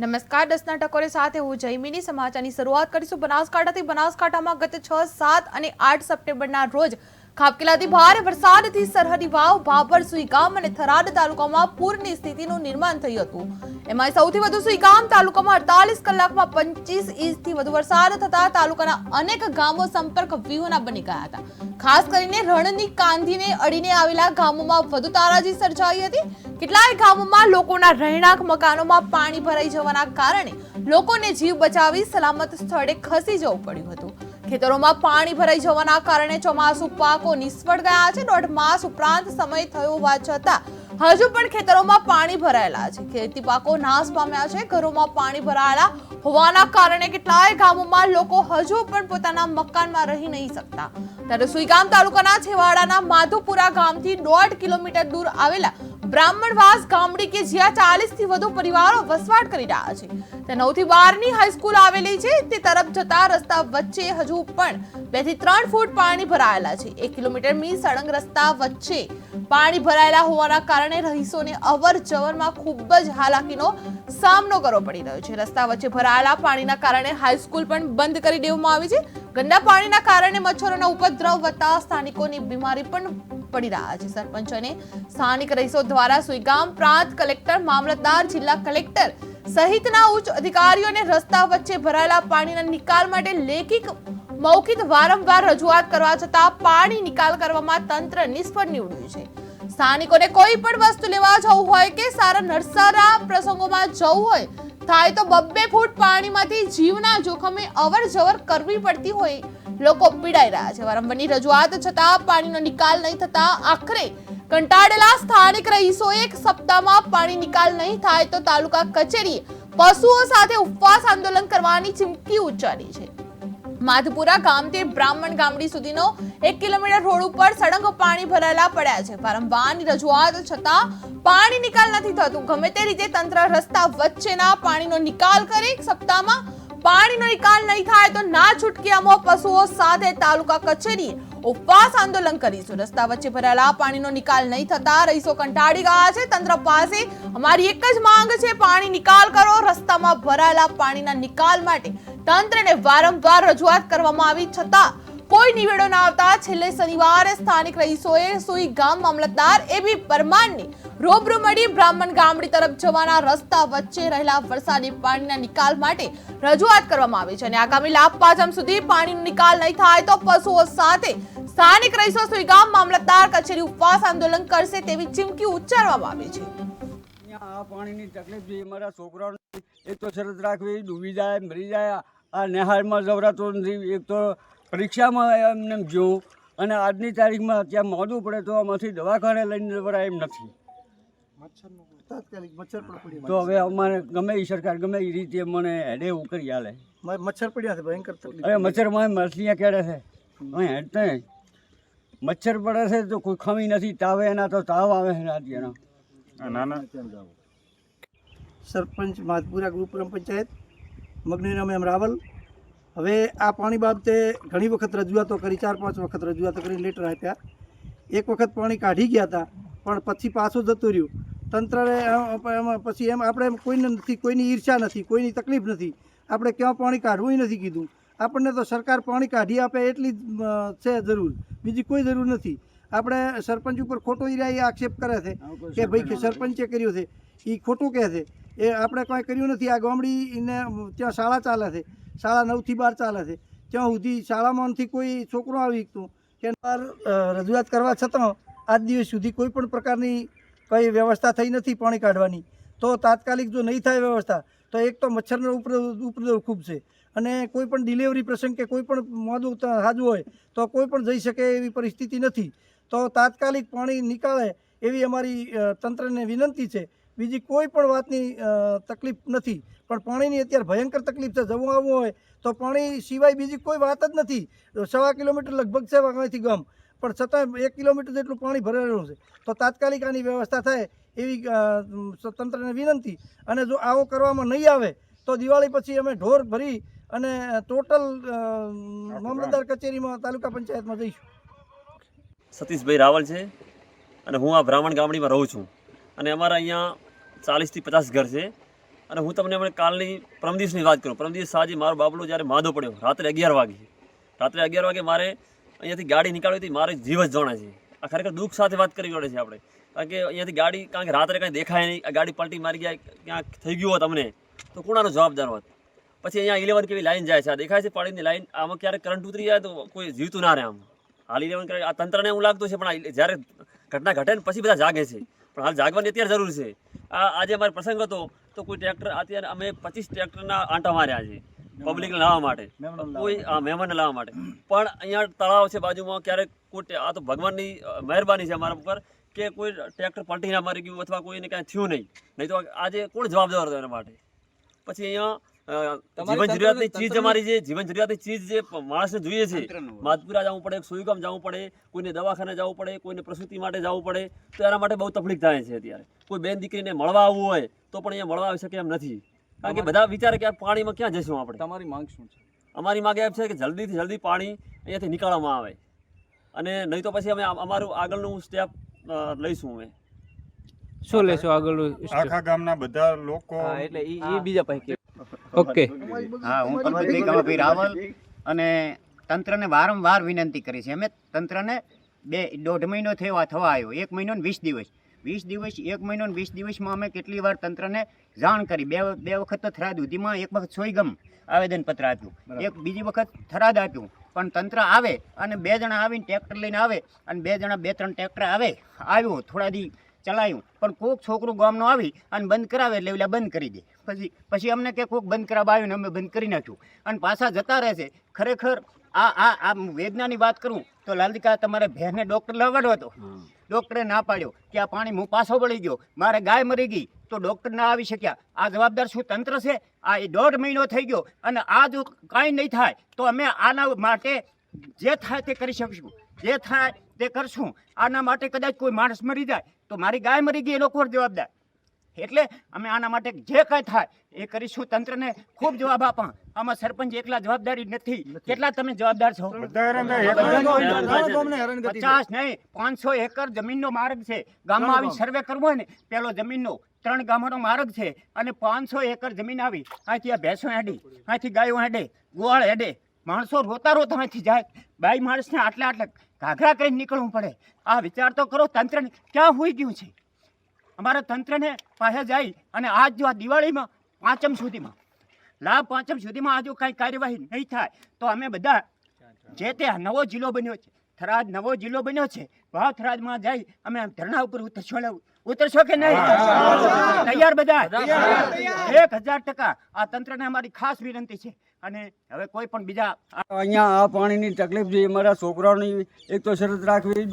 નમસ્કાર દસના ટકોરે સાથે હું જયમીની. સમાચારની શરૂઆત કરીશું. બનાસકાંઠાથી બનાસકાંઠામાં ગત છ, સાત અને આઠ સપ્ટેમ્બરના રોજ ખાબકેલાથી ભારે વરસાદથી સરહદી વાવ ભાભર સુઈગામ અને થરાદ તાલુકામાં પૂરની સ્થિતિનું નિર્માણ થયું હતું. એમાં સૌથી વધુ સુઈગામ તાલુકામાં અડતાલીસ કલાકમાં પચીસ ઇંચથી વધુ વરસાદ થતા તાલુકાના અનેક ગામો સંપર્ક વ્યૂહના બની ગયા હતા. ખાસ કરીને રણની કાંધીને અડીને આવેલા ગામોમાં વધુ તારાજી સર્જાઈ હતી. કેટલાય ગામોમાં લોકોના રહેણાંક મકાનોમાં પાણી ભરાઈ જવાના કારણે લોકોને જીવ બચાવી સલામત સ્થળે ખસી જવું પડ્યું હતું. ખેતરોમાં પાણી ભરાઈ જવાના કારણે ચોમાસુ પાકો નિષ્ફળ ગયા છે. દોઢ માસ ઉપરાંત સમય થયો હોવા છતાં હજુ પણ ખેતરોમાં પાણી ભરાયેલા છે. ખેતી પાકો નાશ પામ્યા છે. ઘરોમાં પાણી ભરાયેલા હોવાના કારણે કેટલાય ગામોમાં લોકો હજુ પણ પોતાના મકાનમાં રહી નહીં શકતા. ત્યારે સુઈગામ તાલુકાના છેવાડાના માધુપુરા ગામથી દોઢ કિલોમીટર દૂર આવેલા બ્રાહ્મણવાસ ગામડી કે જ્યાં ચાલીસથી વધુ પરિવારો વસવાટ કરી રહ્યા છે. તે નવથી બારની હાઈસ્કૂલ આવેલી છે. તે તરફ જતા રસ્તા વચ્ચે હજુ પણ બેથી ત્રણ ફૂટ પાણી ભરાયેલા છે. એક કિલોમીટર મી સળંગ રસ્તા વચ્ચે પાણી ભરાયેલા હોવાના કારણે રહીશોને અવર જવરમાં ખૂબ જ હાલાકીનો સામનો કરવો પડી રહ્યો છે. રસ્તા વચ્ચે ભરાયેલા પાણીના કારણે હાઈસ્કૂલ પણ બંધ કરી દેવામાં આવી છે. ગંદા પાણીના કારણે મચ્છરોનો ઉપદ્રવ વધતા સ્થાનિકોની બીમારી પણ પડી રહ્યા છે. સરપંચ અને સ્થાનિક રહીશો દ્વારા સુઈગામ પ્રાંત કલેક્ટર, મામલતદાર, જિલ્લા કલેક્ટર સહિતના ઉચ્ચ અધિકારીઓને રસ્તા વચ્ચે ભરાયેલા પાણીના નિકાલ માટે લેખિત, મૌખિક વારંવાર રજૂઆત કરવા છતાં પાણી નિકાલ કરવામાં તંત્ર નિષ્ફળ નીવડ્યું છે. સ્થાનિકોને કોઈ પણ વસ્તુ લેવા જવું હોય કે સારા નરસારા પ્રસંગોમાં જવું હોય, થાય તો બબ્બે ફૂટ પાણીમાંથી જીવના જોખમે અવર જવર કરવી પડતી હોય લોકો પીડાઈ રહ્યા છે. વારંવારની રજૂઆત છતાં પાણીનો નિકાલ નહીં થતા આખરે કંટાળેલા સ્થાનિક રહીશોએ એક સપ્તાહમાં પાણી નિકાલ નહીં થાય તો તાલુકા કચેરીએ પશુઓ સાથે ઉપવાસ આંદોલન કરવાની ચીમકી ઉચ્ચારી છે. માધપુરા ગામથી બ્રાહ્મણ ગામડી સુધીનો એક કિલોમીટર રોડ ઉપર સળંગ પાણી ભરાયેલા પડ્યા છે. વારંવારની રજૂઆત છતાં પાણી નિકાલ નથી થતું. ગમે તે રીતે તંત્ર રસ્તા વચ્ચેના પાણીનો નિકાલ કરે, એક સપ્તાહમાં પાણીનો નિકાલ નહીં થાય તો ના છૂટકી અમો પશુઓ સાથે તાલુકા કચેરીએ ઉપવાસ આંદોલન કરીશું. રસ્તા વચ્ચે ભરાયેલા પાણીનો નિકાલ નહીં થતા રહીશો કંટાળી ગયા છે. તંત્ર પાસે અમારી એક જ માંગ છે, પાણી નિકાલ કરો. રસ્તામાં ભરાયેલા પાણીના નિકાલ માટે તંત્રને વારંવાર રજૂઆત કરવામાં આવી. છતાં કોઈ નિવેડો ના આવતા છેલ્લે શનિવારે સ્થાનિક રહીશોએ સુઈ ગામ મામલતદાર એબી પરમારની રૂબરૂ મળી બ્રાહ્મણ ગામડી તરફ જવાના રસ્તા વચ્ચે રહેલા વરસાદી પાણીના નિકાલ માટે રજૂઆત કરવામાં આવી છે અને આગામી લાભ પાંચમ સુધી પાણીનો નિકાલ નહીં થાય તો પશુઓ સાથે સ્થાનિક રહીશો સુઈગામ મામલતદાર કચેરી ઉપવાસ આંદોલન કરશે તેવી ચીમકી ઉચ્ચારવામાં આવી છે. આ પાણીની તકલીફ છે મારા છોકરાઓને એક તો શરત રાખવી, ડૂબી જાય, મરી જાય, આ નેહાળમાં જવરાતો નથી, એક તો પરીક્ષામાં એમને જોઉં અને આજની તારીખમાં ત્યાં મોડું પડે તો આમાંથી દવાખાને લઈને જવરાય એમ નથી. તાત્કાલિક મચ્છર પણ પડી તો હવે અમારે ગમે એ સરકાર ગમે એ રીતે મને હેડે એવું કરી હાલે. મચ્છર પડ્યા છે ભયંકર તકલીફ. હવે મચ્છરમાં મછલીਆਂ કેડે છે. અહીં હેડતે મચ્છર પડે છે તો કોઈ ખમી નથી તાવે એના તો તાવ આવે છે રાત એના સરપંચ માધપુરા ગ્રુપ પંચાયત મગનીરામ નામે એમ રાવલ. હવે આ પાણી બાબતે ઘણી વખત રજૂઆતો કરી ચાર પાંચ વખત રજૂઆતો કરી લેટર આપ્યા. એક વખત પાણી કાઢી ગયા હતા પણ પછી પાછું જતું રહ્યું. તંત્રને પછી એમ આપણે એમ કોઈને નથી કોઈની ઈર્ષા નથી કોઈની તકલીફ નથી. આપણે ક્યાં પાણી કાઢવું નથી કીધું. આપણને તો સરકાર પાણી કાઢી આપે એટલી જ છે જરૂર. બીજી કોઈ જરૂર નથી. આપણે સરપંચ ઉપર ખોટો એ આક્ષેપ કરે છે કે ભાઈ કે સરપંચે કર્યું છે. એ ખોટું કહે છે. એ આપણે કાંઈ કર્યું નથી. આ ગામડીને ત્યાં શાળા ચાલે છે. શાળા નવથી બાર ચાલે છે. ત્યાં સુધી શાળામાંથી કોઈ છોકરો આવી શકતું. કે રજૂઆત કરવા છતાં આજ દિવસ સુધી કોઈ પણ પ્રકારની કઈ વ્યવસ્થા થઈ નથી પાણી કાઢવાની. તો તાત્કાલિક જો નહીં થાય વ્યવસ્થા, તો એક તો મચ્છરનો ઉપદ્રવ ખૂબ છે. અને કોઈ પણ ડિલિવરી પ્રસંગ કે કોઈ પણ મોદું હાજુ હોય, તો કોઈ પણ જઈ શકે એવી પરિસ્થિતિ નથી. તો તાત્કાલિક પાણી નીકાળે એવી અમારી તંત્રને વિનંતી છે. બીજી કોઈ પણ વાતની તકલીફ નથી. પણ પાણીની અત્યારે ભયંકર તકલીફ છે. જવું આવવું હોય તો પાણી સિવાય બીજી કોઈ વાત જ નથી. સવા કિલોમીટર લગભગ છે વાંકણીથી ગામ. પણ છતાં એક કિલોમીટર જેટલું પાણી ભરેલું છે. તો તાત્કાલિક આની વ્યવસ્થા થાય એવી તંત્રને વિનંતી. અને જો આવો કરવામાં નહીં આવે, તો દિવાળી પછી અમે ઢોર ભરી અને ટોટલ મામલતદાર કચેરીમાં તાલુકા પંચાયતમાં જઈશું. સતીશભાઈ રાવલ છે અને હું આ બ્રાહ્મણ ગામડીમાં રહું છું. અને અમારા અહીંયા ચાલીસથી પચાસ ઘર છે. અને હું તમને હમણાં કાલની પરમદિવસની વાત કરું. પરમદિવસ સાંજે મારો બાબલો જ્યારે માદો પડ્યો, રાત્રે અગિયાર વાગે. રાત્રે અગિયાર વાગે મારે અહીંયાથી ગાડી નીકાળવી હતી મારે જીવ જ જોણા છે. આ ખરેખર દુઃખ સાથે વાત કરવી પડે છે આપણે. કારણ કે અહીંયાથી ગાડી, કારણ કે રાત્રે કાંઈ દેખાય નહીં ગાડી પલટી મારી ગયા, ક્યાંક થઈ ગયું હોત અમને, તો કોણાનો જવાબદાર હોત? પછી અહીંયા ઇલેવન કેવી લાઈન જાય છે? આ દેખાય છે પાણીની લાઈન? આમાં ક્યારેક કરંટ ઉતરી જાય તો કોઈ જીવતું ના રહે આમ. હાલ ઇલેવન કરે, આ તંત્રને એવું લાગતું છે, પણ જ્યારે ઘટના ઘટે ને પછી બધા જાગે છે. પણ હાલ જાગવાની અત્યારે જરૂર છે. આ આજે અમારો પ્રસંગ હતો, તો કોઈ ટ્રેક્ટર, અત્યારે અમે પચીસ ટ્રેક્ટરના આંટા માર્યા છે. પબ્લિકને લાવવા માટે. કોઈ આ મહેમાનને લાવવા માટે. પણ અહીંયા તળાવ છે બાજુમાં ક્યારેક કોઈ આ તો ભગવાનની મહેરબાની છે અમારા ઉપર કે કોઈ ટ્રેક્ટર પલટી ના મારી ગયું અથવા કોઈને કાંઈ થયું નહીં. નહીં તો આજે કોણ જવાબદાર હતો એના માટે? પછી અહીંયા જીવન જરૂરિયાતની ચીજ અમારી જે જીવન જરૂરિયાતની ચીજ જે માણસને જોઈએ છે. માધપુરા જવું પડે સુઈગામ જવું પડે કોઈને દવાખાને જવું પડે કોઈને પ્રસૂતિ માટે જવું પડે તો એના માટે બહુ તકલીફ થાય છે અત્યારે. કોઈ બેન દીકરીને મળવા આવવું હોય તો પણ અહીંયા મળવા આવી શકે એમ નથી. કારણ કે બધા વિચારે કે આ પાણીમાં ક્યાં જઈશું આપણે? તમારી માંગ શું છે? અમારી માંગ એમ છે કે જલ્દીથી જલ્દી પાણી અહીંયાથી નીકાળવામાં આવે. અને નહીં તો પછી અમે અમારું આગળનું સ્ટેપ લઈશું અમે. શું લેશો આગળનું? આખા ગામના બધા લોકો એટલે ઈ ઈ બીજા પૈકી. ઓકે. હા હું કમલભાઈ કમલભાઈ રાવલ અને તંત્રને વારંવાર વિનંતી કરી છે અમે તંત્રને બે દોઢ મહિનો થવા થવા આવ્યો. એક મહિનો ને વીસ દિવસ. વીસ દિવસ એક મહિનો ને વીસ દિવસમાં અમે કેટલી વાર તંત્રને જાણ કરી. બે બે વખત તો થરાદ સુધીમાં એક વખત સોયગમ આવેદનપત્ર આપ્યું. એક બીજી વખત થરાદ આપ્યું. પણ તંત્ર આવે અને બે જણા આવીને ટ્રેક્ટર લઈને આવે અને બે જણા બે ત્રણ ટ્રેક્ટર આવે આવ્યું થોડા દી ચલાવ્યું પણ કોક છોકરું ગામનો આવી અને બંધ કરાવે એટલે એટલે બંધ કરી દે. પછી પછી અમને કે કોક બંધ કરાવવા આવ્યું ને અમે બંધ કરી નાખ્યું. અને પાછા જતા રહે છે. ખરેખર આ આ આ વેદનાની વાત કરું તો લાલદિકા તમારે ભેરને ડૉક્ટર લાવવાનો હતો ડૉક્ટરે ના પાડ્યો કે આ પાણી હું પાછો વળી ગયો. મારે ગાય મરી ગઈ તો ડૉક્ટર ના આવી શક્યા. આ જવાબદાર શું તંત્ર છે? આ એ દોઢ મહિનો થઈ ગયો અને આ જો કાંઈ નહીં થાય તો અમે આના માટે જે થાય તે કરી શકીશું. જે થાય તે કરશું. આના માટે કદાચ કોઈ માણસ મરી જાય તો મારી ગાય મરી ગઈ એ લોકો જવાબદાર. એટલે અમે આના માટે જે કંઈ થાય એ કરીશું. તંત્રને ખૂબ જવાબ આપા. આમાં સરપંચ એકલા જવાબદારી નથી. કેટલા તમે જવાબદાર છો? પચાસ નહીં પાંચસો એકર જમીનનો માર્ગ છે. ગામમાં આવી સર્વે કરવો હોય ને પેલો જમીનનો. ત્રણ ગામોનો માર્ગ છે અને પાંચસો એકર જમીન આવી. અહીંથી આ ભેંસો હેડી અહીંથી ગાયો હેડે ગોવાળ હેડે. માણસો રોતા રોતા અહીંથી જાય. બાઈ માણસને આટલા આટલા ઘાઘરા કરીને નીકળવું પડે. આ વિચાર તો કરો તંત્રને ક્યાં હોઈ ગયું છે? અમારા તંત્રને પાસે જાય અને આજ જો આ દિવાળીમાં, પાંચમ સુધીમાં, લાભ પાંચમ સુધીમાં આજુ કાંઈ કાર્યવાહી નહીં થાય, તો અમે બધા જે તે નવો જિલ્લો બન્યો છે, થરાદ નવો જિલ્લો બન્યો છે, વાવ થરાદમાં જઈ અમે ધરણા ઉપર ઉતરશો ઉતરશો કે નહીં? તૈયાર બધા? એક હજાર ટકા આ તંત્રને અમારી ખાસ વિનંતી છે. અને હવે કોઈ પણ બીજા અહીંયા આ પાણીની તકલીફ છે અમારા છોકરાઓની એક તો શરત રાખવી.